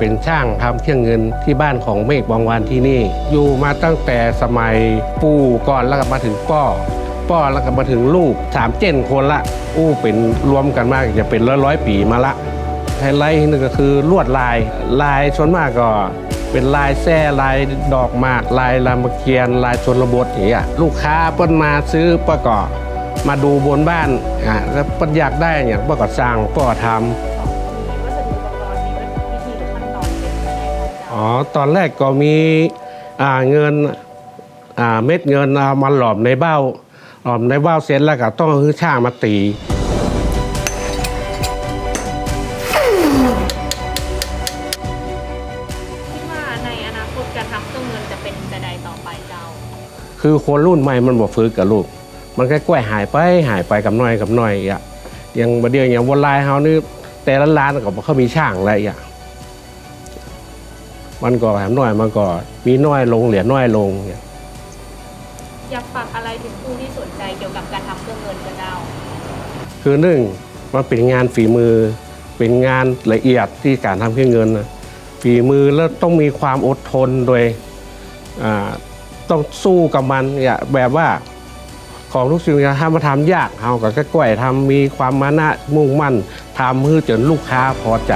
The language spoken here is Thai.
ป็นช่างทำเครื่องเงินที่บ้านของเมฆบางวานที่นี่ อยู่มาตั้งแต่สมัยปู่ก่อนแล้วก็มาถึงป้อป้อแล้วก็มาถึงลูกสามเจนคนละ อู้เป็นรวมกันมากจะเป็นร้อยร้อยปีมาละไฮไลท์หนึงก็คือลวดลายลายส่วนมากก็เป็นลายแส้ลายดอกหมาก ลายรามเกียรลายชนบทอย่างเงี้ยลูกค้าเปิ้นมาซื้อป้าก็มาดูบนบ้านอะแล้วเปิ้นอยากได้อย่างป้าก็สร้างป้าก็ทำ อ๋อตอนแรกก็มีอ่าเงินอ่าเม็ดเงินเอามาหลอมในเบ้าหลอมในเบ้าเสร็จแล้วก็ต้องให้ช่างมาตีคิดว่าในอนาคตการทำเครื่องเงินจะเป็นจะใดต่อไปเจ้าคือคนรุ่นใหม่มันบอกฟื้นกับลูก มันค่อยๆหายไปหายไปกับน้อยกับน้อยอะอย่างบดเดียวอย่างวันลายเฮานี่แต่ละร้านก็บ่เขามีช่างอะไรอะ มันก็แถมน้อยมันก็มีน้อยลงเหลือน้อยลงเนี่ยอยากฝากอะไรถึงผู้ที่สนใจเกี่ยวกับการทำเครื่องเงินกับเจ้า คือหนึ่งมันเป็นงานฝีมือ เป็นงานละเอียดที่การทำเครื่องเงินนะฝีมือแล้วต้องมีความอดทนโดยอ่าต้องสู้กับมันเนี่ยแบบว่าของทุกสิ่งอย่างถ้ามาทำยากเราก็แค่ก่อยทำมีความมานะมุ่งมั่นทำเพื่อจนลูกค้าพอใจ